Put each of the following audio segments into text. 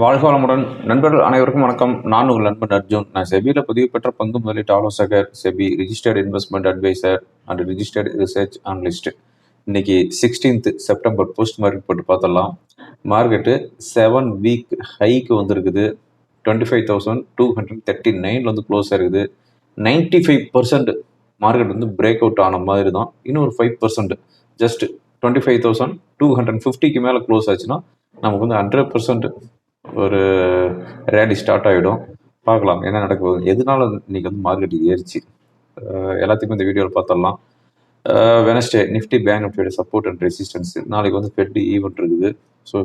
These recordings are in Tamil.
வாழ்க வளமுடன். நண்பர்கள் அனைவருக்கும் வணக்கம். நான் உங்கள் நண்பன் அர்ஜுன். நான் செபியில் பதிவு பெற்ற பங்கு முதலீட்டு ஆலோசகர் SEBI registered investment adviser and registered research analyst இன்னைக்கு சிக்ஸ்டீன்த் செப்டம்பர் போஸ்ட் மார்க்கெட் போட்டு பார்த்தலாம் மார்க்கெட்டு செவன் வீக் ஹைக்கு வந்திருக்குது. Twenty five thousand two hundred thirty நைனில் வந்து க்ளோஸ் ஆயிருக்குது நைன்ட்டி ஃபைவ் பர்சன்ட் மார்க்கெட் வந்து பிரேக் அவுட் ஆன மாதிரி தான். இன்னும் ஒரு five percent just twenty five thousand two hundred ஃபிஃப்டிக்கு மேலே க்ளோஸ் ஆச்சுன்னா நமக்கு வந்து ஹண்ட்ரட் பர்சன்ட் ஒரு ரேலி ஸ்டார்ட் ஆகிடும் பார்க்கலாம் என்ன நடக்க போகுது. எதனால இன்னைக்கு வந்து மார்க்கெட் ஏறிச்சு? எல்லாத்துக்கும் எல்லாத்தையுமே இந்த வீடியோவில் பார்த்துடலாம் வெனஸ்டே நிஃப்டி பேங்க் நிஃப்டியோட சப்போர்ட் அண்ட் ரெசிஸ்டன்ஸ் நாளைக்கு வந்து ஃபெட் ஈவெண்ட் இருக்குது. ஸோ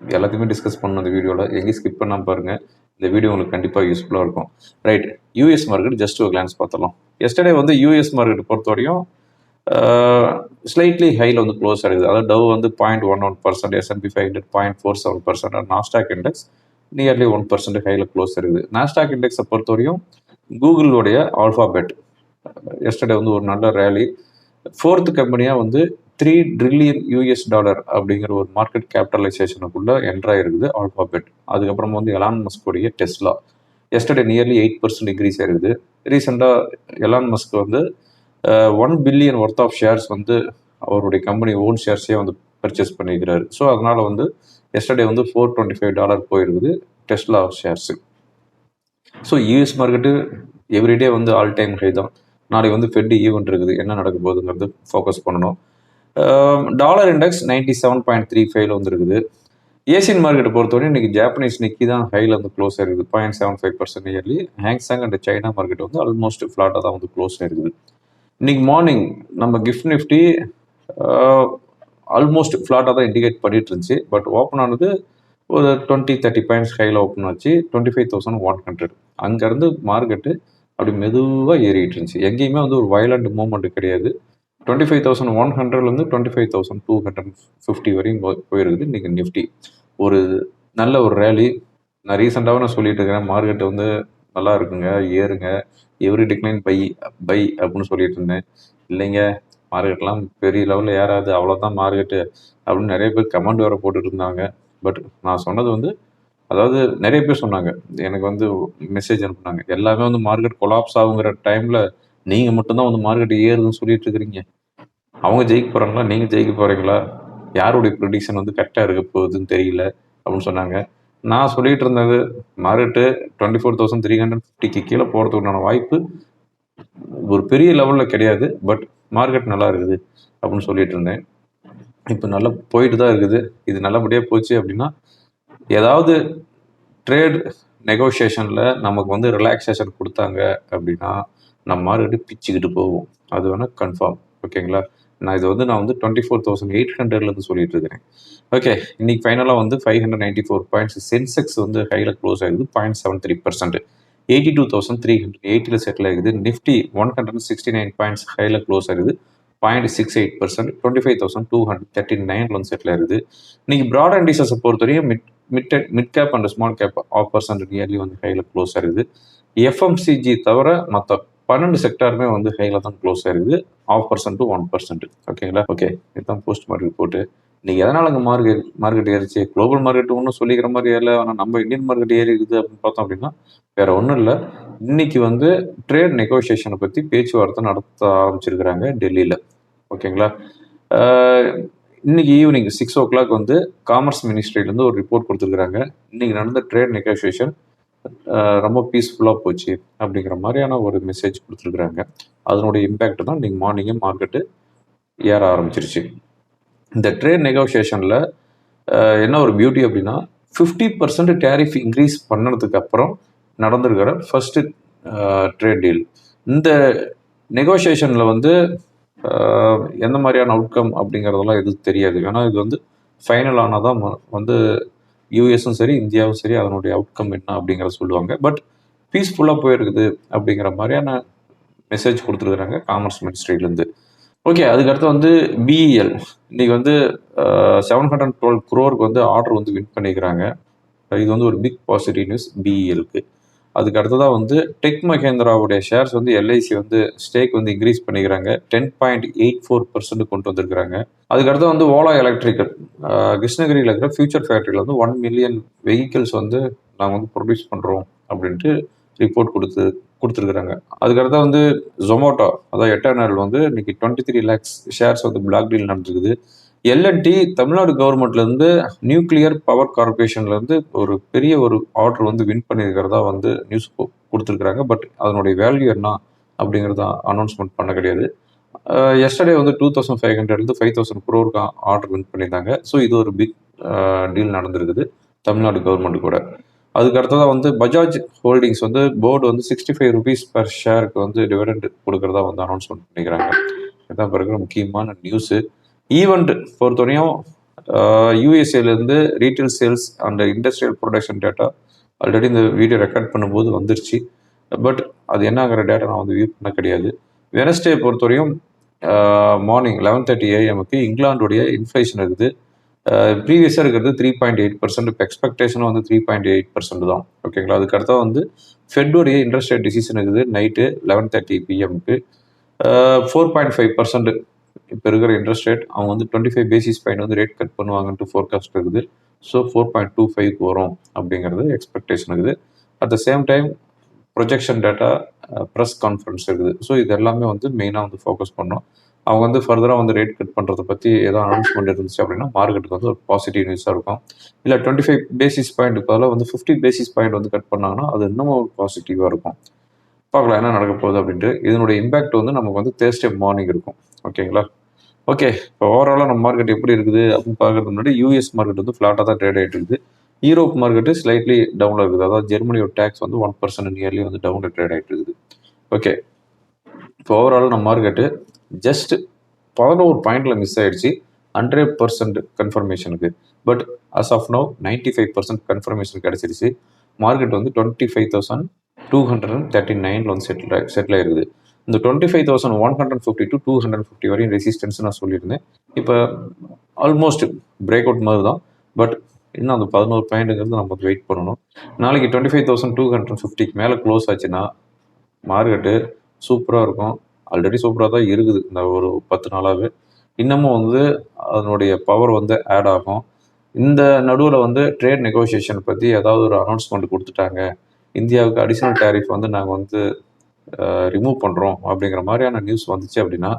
எல்லாத்தையுமே டிஸ்கஸ் பண்ணணும் இந்த வீடியோவில் எங்கேயும் ஸ்கிப் பண்ணாமல் பாருங்கள் இந்த வீடியோ உங்களுக்கு கண்டிப்பாக யூஸ்ஃபுல்லாக இருக்கும். ரைட் யூஎஸ் மார்க்கெட் ஜஸ்ட் ஒரு கிளான்ஸ் பார்த்துடலாம் எஸ்டர்டே வந்து யூஎஸ் மார்க்கெட் பொறுத்தவரையும் ஸ்லைட்லி ஹையில் வந்து க்ளோஸ் ஆகிடுது அதாவது டவ் வந்து point one one percent S and P five hundred point four seven percent Nasdaq index nearly one percent ஹையில் க்ளோஸ் இருக்குது நாஸ்டாக் இண்டெக்ஸை பொறுத்தவரையும் கூகுளோடைய ஆல்ஃபாபெட் எஸ்டர்டே வந்து ஒரு நல்ல ரேலி ஃபோர்த்து கம்பெனியாக வந்து த்ரீ ட்ரில்லியன் யூஎஸ் டாலர் அப்படிங்கிற ஒரு மார்க்கெட் கேபிட்டலைசேஷனுக்குள்ளே என்ட்ரா இருக்குது ஆல்ஃபாபெட் அதுக்கப்புறமா வந்து Elon மஸ்கோடைய Tesla yesterday nearly eight percent increase ஆயிருக்குது. ரீசெண்டாக எலான் மஸ்க் வந்து one billion worth of shares வந்து அவருடைய கம்பெனி ஓன் ஷேர்ஸே வந்து பர்ச்சேஸ் பண்ணிக்கிறார். ஸோ அதனால் வந்து எஸ்டர்டே வந்து ஃபோர் டுவெண்ட்டி ஃபைவ் டாலர் போயிருக்குது Tesla shares so US market everyday வந்து ஆல் டைம் ஹை தான். நாளைக்கு வந்து ஃபெட் ஈவெண்ட் இருக்குது. என்ன நடக்க போகுதுங்கிறது ஃபோக்கஸ் பண்ணணும். Dollar index ninety seven point three ஃபைவ்ல வந்துருக்குது. ஏசியன் மார்க்கெட்டை பொறுத்தவரை இன்னைக்கு ஜாப்பனீஸ் நிக்கி தான் ஹையில் வந்து க்ளோஸ் ஆயிருக்குது. Point seven five percent early Hang Seng and China market வந்து ஆல்மோஸ்ட் ஃப்ளாட்டாக தான் வந்து க்ளோஸ் ஆயிருக்குது. இன்னைக்கு மார்னிங் நம்ம கிஃப்ட் நிஃப்டி ஆல்மோஸ்ட் ஃப்ளாட்டாக தான் இண்டிகேட் பண்ணிட்டு இருந்துச்சு பட் ஓப்பன் ஆனது ஒரு டுவெண்ட்டி தேர்ட்டி பாயிண்ட்ஸ் ஹையில் ஓப்பன் ஆச்சு. Twenty five thousand one hundred அங்கேருந்து மார்க்கெட்டு அப்படி மெதுவாக ஏறிட்டு இருந்துச்சு எங்கேயுமே வந்து ஒரு வயலண்ட் மூவ்மெண்ட் கிடையாது. டுவெண்ட்டி ஃபைவ் தௌசண்ட் ஒன் ஹண்ட்ரட்லேருந்து twenty five thousand two hundred fifty வரையும் போயிருக்குது இன்றைக்கி நிஃப்டி ஒரு நல்ல ஒரு ரேலி நான் ரீசெண்டாக நான் சொல்லிட்டு இருக்கிறேன் மார்க்கெட் வந்து நல்லா இருக்குங்க ஏறுங்க. எவ்ரி டிக்ளைன் பை பை அப்படின்னு சொல்லிட்டு இருந்தேன். இல்லைங்க மார்க்கெட்லாம் பெரிய லெவலில் ஏறாது அவ்வளோதான் மார்க்கெட்டு அப்படின்னு நிறைய பேர் கமெண்ட் வேறு போட்டுட்டு இருந்தாங்க. பட் நான் சொன்னது வந்து அதாவது நிறைய பேர் சொன்னாங்க. எனக்கு வந்து மெசேஜ் அனுப்புனாங்க. எல்லாமே வந்து மார்க்கெட் கொலாப்ஸ் ஆகுங்கிற டைமில் நீங்கள் மட்டும்தான் வந்து மார்க்கெட் ஏறுதுன்னு சொல்லிட்டு இருக்கிறீங்க. அவங்க ஜெயிக்க போகிறாங்களா நீங்கள் ஜெயிக்க போகிறீங்களா யாருடைய ப்ரொடிக்ஷன் வந்து கரெக்டாக இருக்க போகுதுன்னு தெரியல அப்படின்னு சொன்னாங்க. நான் சொல்லிட்டு இருந்தது market twenty four thousand three hundred ஃபிஃப்டிக்கு கீழே போகிறதுக்குண்டான வாய்ப்பு ஒரு பெரிய லெவலில் கிடையாது பட் மார்க்கெட் நல்லா இருக்குது அப்படின்னு சொல்லிட்டு இருந்தேன் இப்போ நல்லா போயிட்டு தான் இருக்குது. இது நல்லபடியாக போச்சு அப்படின்னா ஏதாவது ட்ரேட் நெகோஷியேஷனில் நமக்கு வந்து ரிலாக்ஸேஷன் கொடுத்தாங்க அப்படின்னா நம்ம மார்க்கெட்டு பிச்சுக்கிட்டு போவோம். அது வேணால் கன்ஃபார்ம் ஓகேங்களா நான் இது வந்து நான் வந்து டுவெண்ட்டி ஃபோர் தௌசண்ட் எயிட் ஹண்ட்ரட்லேருந்து சொல்லிட்டு இருக்கிறேன். ஓகே இன்னைக்கு ஃபைனலாக வந்து five hundred ninety four points Sensex வந்து ஹையில் க்ளோஸ் ஆகுது point seven three percent eighty two thousand three hundred எயிட்டியில் settle ஆகுது Nifty one hundred sixty nine points ஹையில் க்ளோஸ் ஆகுது point six eight percent twenty five thousand two hundred thirty நைனில் வந்து செட்டில் ஆகுது. இன்னைக்கு ப்ராட் அண்டிசஸை பொறுத்தவரையும் mid mid mid cap and small cap half percent nearly வந்து ஹையில் க்ளோஸ் ஆகுது. எஃப்எம்சிஜி தவிர மற்ற பன்னெண்டு செக்டாருமே வந்து ஹையில் தான் க்ளோஸ் ஆயிருக்குது half percent to one percent ஓகேங்களா ஓகே இதுதான் போஸ்ட் மார்க்கெட் போட்டு இன்னைக்கு எதனால அங்கே மார்க்கெட் மார்க்கெட் ஏறிச்சு? குளோபல் மார்க்கெட் ஒன்றும் சொல்லிக்கிற மாதிரி ஏறல. ஆனால் நம்ம இந்தியன் மார்க்கெட் ஏறி இருக்குது அப்படின்னு பார்த்தோம் அப்படின்னா வேற ஒன்றும் இல்லை. இன்னைக்கு வந்து ட்ரேட் நெகோசியேஷனை பற்றி பேச்சுவார்த்தை நடத்த ஆரம்பிச்சிருக்கிறாங்க டெல்லியில். ஓகேங்களா இன்னைக்கு ஈவினிங் சிக்ஸ் ஓ கிளாக் வந்து காமர்ஸ் மினிஸ்ட்ரியிலேருந்து ஒரு ரிப்போர்ட் கொடுத்துருக்குறாங்க. இன்னைக்கு நடந்த ட்ரேட் நெகோசியேஷன் ரொம்ப பீஸ்ஃபுல்லாக போச்சு அப்படிங்கிற மாதிரியான ஒரு மெசேஜ் கொடுத்துருக்குறாங்க. அதனுடைய இம்பேக்ட் தான் நீங்கள் மார்னிங்கே மார்க்கெட்டு ஏற ஆரம்பிச்சிருச்சு. இந்த ட்ரேட் நெகோசியேஷனில் என்ன ஒரு பியூட்டி அப்படின்னா ஃபிஃப்டி பர்சன்ட் டேரிஃப் இன்க்ரீஸ் பண்ணதுக்கு அப்புறம் நடந்திருக்கிற ஃபஸ்ட்டு ட்ரேட் டீல் இந்த நெகோசியேஷனில் வந்து எந்த மாதிரியான அவுட்கம் அப்படிங்கிறதெல்லாம் எதுவும் தெரியாது. ஏன்னா இது வந்து ஃபைனல் ஆனால் தான் ம- வந்து யூஎஸும் சரி இந்தியாவும் சரி அதனுடைய அவுட்கம் என்ன அப்படிங்கிறத சொல்லுவாங்க. பட் பீஸ்ஃபுல்லாக போயிருக்குது அப்படிங்கிற மாதிரியான மெசேஜ் கொடுத்துருக்குறாங்க காமர்ஸ் மினிஸ்ட்ரியிலேருந்து ஓகே அதுக்கடுத்து வந்து பிஇஎல் இன்றைக்கி வந்து செவன் ஹண்ட்ரட் டுவெல் க்ரோருக்கு வந்து ஆர்டர் வந்து வின் பண்ணிக்கிறாங்க. இது வந்து ஒரு பிக் பாசிட்டிவ் நியூஸ் பிஇஎலுக்கு அதுக்கு அடுத்ததாக வந்து டெக் மகேந்திராவுடைய ஷேர்ஸ் வந்து எல்ஐசி வந்து ஸ்டேக் வந்து இன்க்ரீஸ் பண்ணிக்கிறாங்க. Ten point eight four percent கொண்டு வந்திருக்கிறாங்க. அதுக்கடுத்து வந்து ஓலா எலக்ட்ரிக்கல் கிருஷ்ணகிரியில் இருக்கிற ஃபியூச்சர் ஃபேக்ட்ரியில் வந்து ஒன் மில்லியன் வெஹிக்கிள்ஸ் வந்து நாங்கள் வந்து ப்ரொடியூஸ் பண்ணுறோம் அப்படின்ட்டு ரிப்போர்ட் கொடுத்து கொடுத்துருக்குறாங்க. அதுக்கடுத்து வந்து ஜொமோட்டோ அதாவது எட்டர்னல் வந்து இன்னைக்கு டுவெண்ட்டி த்ரீ லேக்ஸ் ஷேர்ஸ் வந்து பிளாக் டீல் நடந்துருக்குது. எல்என்டி தமிழ்நாடு கவர்மெண்ட்லேருந்து நியூக்ளியர் பவர் கார்பரேஷன்லேருந்து ஒரு பெரிய ஒரு ஆர்டர் வந்து வின் பண்ணியிருக்கிறதா வந்து நியூஸ் கொடுத்துருக்குறாங்க. பட் அதனுடைய வேல்யூ என்ன அப்படிங்கிறத அனௌன்ஸ்மெண்ட் பண்ண கிடையாது. எஸ்டர்டே வந்து டூ தௌசண்ட் ஃபைவ் ஹண்ட்ரட்லேருந்து ஃபைவ் தௌசண்ட் குரோருக்கு ஆர்டர் வின் பண்ணியிருந்தாங்க. ஸோ இது ஒரு பிக் டீல் நடந்திருக்குது தமிழ்நாடு கவர்மெண்ட் கூட. அதுக்கு அடுத்ததாக வந்து பஜாஜ் ஹோல்டிங்ஸ் வந்து போர்டு வந்து சிக்ஸ்டி ஃபைவ் ருபீஸ் பர் ஷேருக்கு வந்து டிவிடெண்ட் கொடுக்குறதா வந்து அனௌன்ஸ்மெண்ட் பண்ணிக்கிறாங்க. இதுதான் பிறகு முக்கியமான நியூஸு ஈவெண்ட் பொறுத்தவரையும் யூஎஸ்ஏலேருந்து retail sales and industrial production data already இந்த வீடியோ ரெக்கார்ட் பண்ணும்போது வந்துருச்சு. பட் அது என்னங்கிற டேட்டா நான் வந்து வியூ பண்ண கிடையாது. வெனஸ்டே பொறுத்தவரையும் மார்னிங் லெவன் தேர்ட்டி ஏஎம்க்கு இங்கிலாந்துடைய இன்ஃப்ளேஷன் இருக்குது. ப்ரீவியஸாக இருக்கிறது த்ரீ பாயிண்ட் எயிட் பர்சன்ட் இப்போ எக்ஸ்பெக்டேஷனும் வந்து த்ரீ பாயிண்ட் எயிட் பர்சன்ட் தான். ஓகேங்களா அதுக்கடுத்தா வந்து ஃபெட்டுடைய இன்ட்ரெஸ்ட் ரேட் டிசிஷன் இருக்குது நைட்டு லெவன் தேர்ட்டி பிஎம்க்கு ஃபோர் பாயிண்ட் ஃபைவ் பர்சன்ட் இப்போ இருக்கிற இன்ட்ரெஸ்ட் ரேட் அவங்க வந்து டுவெண்ட்டி ஃபைவ் பேசிஸ் பாயிண்ட் வந்து ரேட் கட் பண்ணுவாங்கன்ட்டு ஃபோர்காஸ்ட் இருக்குது. So four point two five வரும் அப்படிங்கிறது எக்ஸ்பெக்டேஷன் இருக்குது. At the same time projection data press conference இருக்குது. ஸோ இது எல்லாமே வந்து மெயினாக வந்து ஃபோக்கஸ் பண்ணோம். அவங்க வந்து ஃபர்தராக வந்து ரேட் கட் பண்ணுறதை பற்றி ஏதோ அனௌன்ஸ்மெண்ட் இருந்துச்சு அப்படின்னா மார்க்கெட்டுக்கு வந்து ஒரு பாசிட்டிவ் நியூஸாக இருக்கும். இல்லை டுவெண்ட்டி ஃபைவ் பேசிஸ் பாயிண்ட் பதிலாக வந்து ஃபிஃப்டி பேசிஸ் பாயிண்ட் வந்து கட் பண்ணாங்கன்னா அது இன்னமும் ஒரு பாசிட்டிவாக இருக்கும். பார்க்கலாம் என்ன நடக்க போகுது அப்படின்ட்டு. இதனுடைய இம்பேக்ட் வந்து நமக்கு வந்து தேர்ஸ்டே மார்னிங் இருக்கும். ஓகேங்களா ஓகே இப்போ ஓவராலாக நம்ம மார்க்கெட் எப்படி இருக்குது அப்படின்னு பார்க்கறது முன்னாடி யூஎஸ் மார்க்கெட் வந்து ஃப்ளாட்டாக தான் ட்ரேட் ஆகிட்டு இருக்குது. யூரோப் மார்க்கெட்டு ஸ்லைட்லி டவுனில் இருக்குது. அதாவது ஜெர்மனியோட டேக்ஸ் வந்து ஒன் பர்சன்ட் நியர்லி வந்து டவுனில் ட்ரேட் ஆகிட்டு இருக்குது. ஓகே இப்போ ஓவரால் நம்ம மார்க்கெட்டு ஜஸ்ட் பதினோரு பாயிண்டில் மிஸ் ஆயிடுச்சு. Hundred percent கன்ஃபர்மேஷனுக்கு but as of now ninety five percent confirmation கிடச்சிருச்சு. மார்க்கெட் வந்து twenty five thousand two hundred and thirty நைனில் வந்து செட்டில் செட்டில் ஆயிருக்குது. இந்த twenty five thousand one hundred fifty to two hundred fifty வரையும் ரெசிஸ்டன்ஸ் நான் சொல்லியிருந்தேன். இப்போ ஆல்மோஸ்ட் பிரேக் அவுட் மாதிரி தான் பட் இன்னும் அந்த பதினோரு பாயிண்ட்டுங்கிறது நம்ம வெயிட் பண்ணணும். நாளைக்கு twenty five thousand two hundred ஃபிஃப்டிக்கு மேலே க்ளோஸ் ஆச்சுன்னா மார்க்கெட்டு சூப்பராக இருக்கும். ஆல்ரெடி சூப்பராக தான் இருக்குது. இந்த ஒரு பத்து நாளாகவே இன்னமும் வந்து அதனுடைய பவர் வந்து ஆட் ஆகும். இந்த நடுவில் வந்து ட்ரேட் நெகோசியேஷன் பற்றி ஏதாவது ஒரு அனௌன்ஸ்மெண்ட் கொடுத்துட்டாங்க. இந்தியாவுக்கு அடிஷ்னல் டேரிஃப் வந்து நாங்கள் வந்து ரிமூவ் பண்ணுறோம் அப்படிங்கிற மாதிரியான நியூஸ் வந்துச்சு அப்படின்னா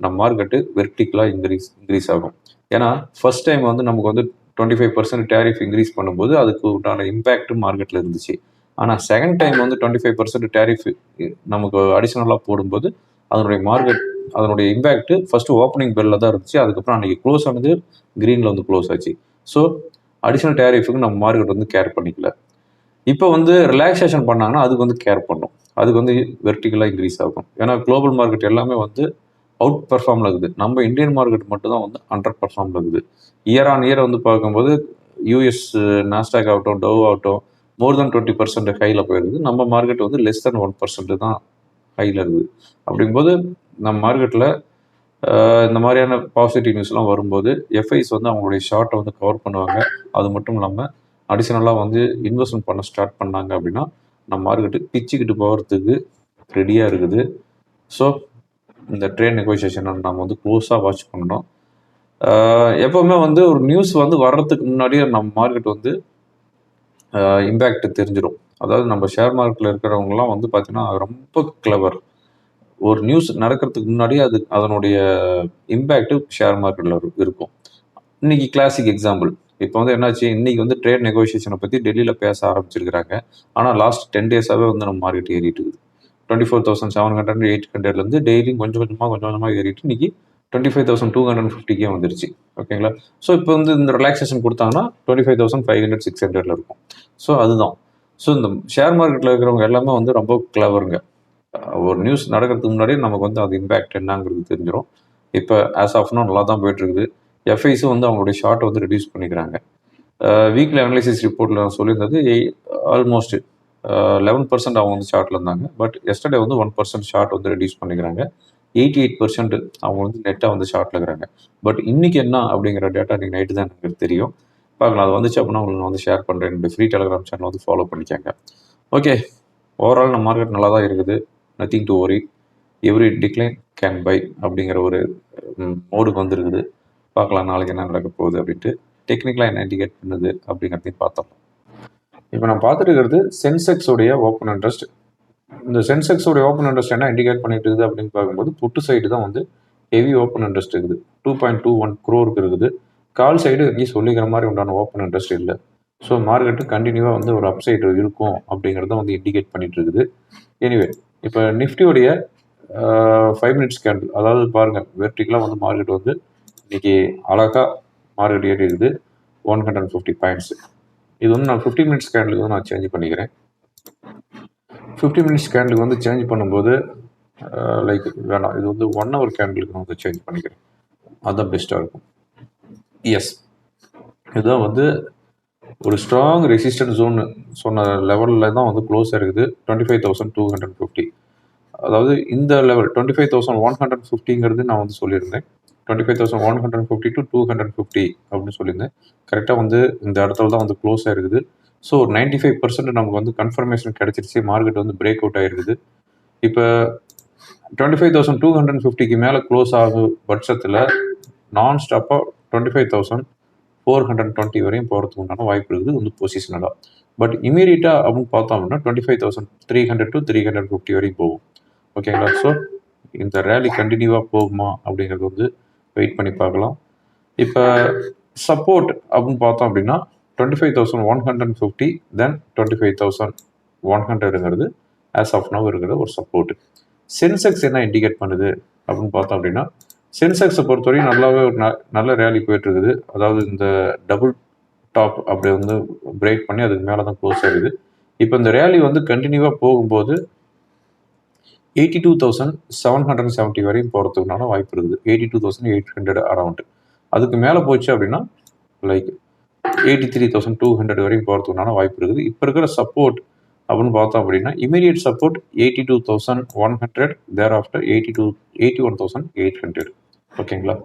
நம்ம மார்க்கெட்டு வெர்டிக்கலாக இன்க்ரீஸ் இன்க்ரீஸ் ஆகும். ஏன்னா ஃபர்ஸ்ட் டைம் வந்து நமக்கு வந்து twenty five percent tariff increase பண்ணும்போது அதுக்கு உண்டான இம்பேக்ட் மார்க்கெட்டில் இருந்துச்சு. ஆனால் செகண்ட் டைம் வந்து டுவெண்ட்டி ஃபைவ் பர்சன்ட் டேரிஃப் நமக்கு அடிஷ்னலாக போடும்போது அதனுடைய மார்க்கெட் அதனுடைய இம்பேக்ட் ஃபர்ஸ்ட் ஓப்பனிங் பெல்ல தான் இருந்துச்சு. அதுக்கப்புறம் அன்றைக்கி க்ளோஸ் ஆனது க்ரீனில் வந்து க்ளோஸ் ஆச்சு. ஸோ அடிஷ்னல் டேரிஃபுக்கு நம்ம மார்க்கெட் வந்து கேர் பண்ணிக்கல. இப்போ வந்து ரிலாக்ஸேஷன் பண்ணாங்கன்னா அதுக்கு வந்து கேர் பண்ணும். அதுக்கு வந்து வெர்டிக்கலாக இன்க்ரீஸ் ஆகும். ஏன்னா குளோபல் மார்க்கெட் எல்லாமே வந்து அவுட் பெர்ஃபார்மில் இருக்குது நம்ம இந்தியன் மார்க்கெட் மட்டும் தான் வந்து அண்டர் பெர்ஃபார்மில் இருக்குது இயர் ஆன் இயர் வந்து பார்க்கும்போது யூஎஸ் நாஸ்டாக் ஆகட்டும் டவ் ஆகட்டும் மோர் தென் டுவெண்ட்டி பர்சன்ட் ஹையில் போயிருக்குது நம்ம மார்க்கெட் வந்து லெஸ் தென் ஒன் பர்சன்ட் தான் ஹையில் இருக்குது. அப்படிங்கும்போது நம்ம மார்க்கெட்டில் இந்த மாதிரியான பாசிட்டிவ் நியூஸ்லாம் வரும்போது எஃப்ஐஸ் வந்து அவங்களுடைய ஷார்ட்டை வந்து கவர் பண்ணுவாங்க. அது மட்டும் இல்லாமல் அடிஷ்னலாக வந்து இன்வெஸ்ட்மெண்ட் பண்ண ஸ்டார்ட் பண்ணாங்க அப்படின்னா நம்ம மார்க்கெட்டு பிச்சுக்கிட்டு போகிறதுக்கு ரெடியாக இருக்குது. ஸோ இந்த ட்ரேட் நெகோசியேஷனை நம்ம வந்து க்ளோஸாக வாட்ச் பண்ணணும். எப்போவுமே வந்து ஒரு நியூஸ் வந்து வர்றதுக்கு முன்னாடியே நம்ம மார்க்கெட் வந்து இம்பேக்ட் தெரிஞ்சிடும் அதாவது நம்ம ஷேர் மார்க்கெட்டில் இருக்கிறவங்கலாம் வந்து பார்த்திங்கன்னா ரொம்ப கிளவர் ஒரு நியூஸ் நடக்கிறதுக்கு முன்னாடி அது அதனுடைய இம்பேக்ட் ஷேர் மார்க்கெட்டில் இருக்கும். இன்னைக்கு கிளாசிக் எக்ஸாம்பிள் இப்போ வந்து என்னாச்சு இன்னைக்கு வந்து ட்ரேட் நெகோசியேஷனை பற்றி டெல்லியில் பேச ஆரம்பிச்சிருக்கிறாங்க. ஆனால் லாஸ்ட் டென் டேஸாகவே வந்து நம்ம மார்க்கெட் ஏறிட்டு இருக்குது twenty four thousand seven hundred eight ஹண்ட்ரட்லேருந்து டெய்லியும் கொஞ்சம் கொஞ்சமாக கொஞ்சம் கொஞ்சமாக ஏறிட்டு இன்னைக்கு twenty five thousand two hundred ஃபிஃப்டிக்கே வந்துருச்சு. ஓகேங்களா? ஸோ இப்போ வந்து இந்த ரிலாக்ஸேஷன் கொடுத்தாங்கன்னா twenty five thousand five hundred six ஹண்ட்ரட்ல இருக்கும். ஸோ அதுதான். ஸோ இந்த ஷேர் மார்க்கெட்டில் இருக்கிறவங்க எல்லாமே வந்து ரொம்ப கிளவருங்க ஒரு நியூஸ் நடக்கிறதுக்கு முன்னாடியே நமக்கு வந்து அது இம்பேக்ட் என்னங்கிறது தெரிஞ்சிடும் இப்போ ஆஸ் ஆஃப் நல்லா தான் போயிட்டுருக்குது. எஃப்ஐஸும் வந்து அவங்களுடைய ஷார்ட்டை வந்து ரெடியூஸ் பண்ணிக்கிறாங்க. வீக்லி அனலைசிஸ் ரிப்போர்ட்டில் நான் சொல்லியிருந்தது ஆல்மோஸ்ட் லெவன் பர்சன்ட் அவங்க வந்து ஷார்ட்டில் இருந்தாங்க. பட் எஸ்டர்டே வந்து ஒன் பர்சன்ட் ஷார்ட் வந்து ரெடியூஸ் பண்ணிக்கிறாங்க. எயிட்டி எயிட் பர்சன்ட் அவங்க வந்து நெட்டாக வந்து ஷார்ட்டில் இருக்கிறாங்க. பட் இன்றைக்கி என்ன அப்படிங்கிற டேட்டா நீங்கள் நைட்டு தான் எனக்கு தெரியும். பார்க்கலாம் அது வந்துச்சு அப்படின்னா உங்களுக்கு நான் வந்து ஷேர் பண்ணுறேன் என்னுடைய ஃப்ரீ டெலிகிராம் சேனல் வந்து ஃபாலோ பண்ணிக்காங்க. ஓகே ஓவரால் நம்ம மார்க்கெட் நல்லா தான் இருக்குது. Nothing to worry every decline can buy அப்படிங்கிற ஒரு மோடுக்கு வந்துருக்குது. பார்க்கலாம் நாளைக்கு என்ன நடக்க போகுது அப்படின்ட்டு. டெக்னிக்கலாக என்ன இண்டிகேட் பண்ணுது அப்படிங்கிறதையும் பார்த்தோம். இப்போ நான் பார்த்துருக்கிறது சென்செக்ஸோடைய ஓப்பன் இன்ட்ரெஸ்ட் இந்த சென்செக்ஸோடைய ஓப்பன் இன்ட்ரெஸ்ட் என்ன இண்டிகேட் பண்ணிட்டு இருக்குது அப்படின்னு பார்க்கும்போது புட்டு சைடு தான் வந்து ஹெவி ஓப்பன் இன்ட்ரெஸ்ட் இருக்குது. டூ பாயிண்ட் டூ ஒன் குரோருக்கு இருக்குது. கால் சைடு எங்கேயும் சொல்லிக்கிற மாதிரி உண்டான ஓப்பன் இன்ட்ரெஸ்ட் இல்லை. ஸோ மார்க்கெட்டு கண்டினியூவாக வந்து ஒரு அப்சைடு இருக்கும் அப்படிங்கிறத வந்து இண்டிகேட் பண்ணிட்டு இருக்குது. எனிவே இப்போ நிஃப்டியோடைய ஃபைவ் மினிட்ஸ் கேண்டில் அதாவது பாருங்கள் வெர்டிக்கலாக வந்து மார்க்கெட் வந்து இன்னைக்கு அழகாக மார்க்கெட் ஏறி இருக்குது. One hundred and fifty points இது வந்து நான் ஃபிஃப்டி மினிட்ஸ் கேண்டிலுக்கு வந்து நான் சேஞ்ச் பண்ணிக்கிறேன். ஃபிஃப்டி மினிட்ஸ் கேண்டலுக்கு வந்து சேஞ்ச் பண்ணும்போது லைக் வேணாம். இது வந்து ஒன் ஹவர் கேண்டிலுக்கு நான் வந்து சேஞ்ச் பண்ணிக்கிறேன். அதுதான் பெஸ்ட்டாக இருக்கும். எஸ் இதுதான் வந்து ஒரு ஸ்ட்ராங் ரெசிஸ்டன்ட் ஜோன் சொன்ன லெவலில் தான் வந்து க்ளோஸ் இருக்குது. Twenty five thousand two hundred fifty அதாவது இந்த level twenty five thousand one hundred ஃபிஃப்டிங்கிறது நான் வந்து சொல்லியிருந்தேன். Twenty five thousand one hundred fifty to two hundred fifty அப்படின்னு சொல்லியிருந்தேன். கரெக்டாக வந்து இந்த இடத்துல தான் வந்து க்ளோஸ் ஆயிருக்குது ஸோ நைன்டி ஃபைவ் பர்சன்ட் நமக்கு வந்து கன்ஃபர்மேஷன் கிடைச்சிருச்சு. மார்க்கெட் வந்து பிரேக் அவுட் ஆயிருக்குது. இப்போ twenty five thousand two hundred ஃபிஃப்டிக்கு மேலே க்ளோஸ் ஆகும் பட்சத்தில் நான் ஸ்டாப்பாக twenty five thousand four hundred twenty வரையும் போகிறதுக்கு உண்டான வாய்ப்பு இருக்குது. வந்து பொசிஷனலாக பட் இமீடியட்டாக அப்படின்னு பார்த்தோம் அப்படின்னா twenty five thousand three hundred to three hundred fifty வரையும் போகும். ஓகேங்களா ஸோ இந்த ரேலி கண்டினியூவாக போகுமா அப்படிங்கிறது வந்து வெயிட் பண்ணி பார்க்கலாம். இப்போ சப்போர்ட் அப்படின்னு பார்த்தோம் அப்படின்னா twenty five thousand one hundred fifty then twenty five thousand one ஹண்ட்ரடுங்கிறது as of now இருக்கிற ஒரு சப்போர்ட் சென்செக்ஸ் என்ன இண்டிகேட் பண்ணுது அப்படின்னு பார்த்தோம் அப்படின்னா சென்செக்ஸை பொறுத்தவரையும் நல்லாவே ஒரு ந- நல்ல ரேலி போயிட்டு இருக்குது அதாவது இந்த டபுள் டாப் அப்படி வந்து பிரேக் பண்ணி அதுக்கு மேலே தான் க்ளோஸ் ஆகுது. இப்போ இந்த ரேலி வந்து கண்டினியூவாக போகும்போது eighty two thousand seven hundred seventy வரையும் போகிறதுக்குனால வாய்ப்பு இருக்குது. Eighty two thousand eight hundred around அதுக்கு மேலே போச்சு அப்படின்னா like eighty three thousand two hundred வரையும் போகிறதுக்குனால வாய்ப்பு இருக்குது. இப்போ இருக்கிற சப்போர்ட் அப்படின்னு பார்த்தோம் அப்படின்னா immediate support eighty two thousand one hundred thereafter eighty two eighty one thousand eight hundred ஓகேங்களா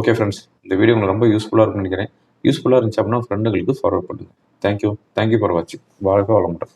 ஓகே ஃப்ரெண்ட்ஸ் இந்த வீடியோ உங்களுக்கு ரொம்ப யூஸ்ஃபுல்லாக இருக்கும்னு நினைக்கிறேன். யூஸ்ஃபுல்லாக இருந்துச்சு அப்படின்னா ஃப்ரெண்டுகளுக்கு ஃபார்வர்ட் பண்ணுங்கள் thank you thank you for வாட்சிங் வாழ்க வளமுடன்.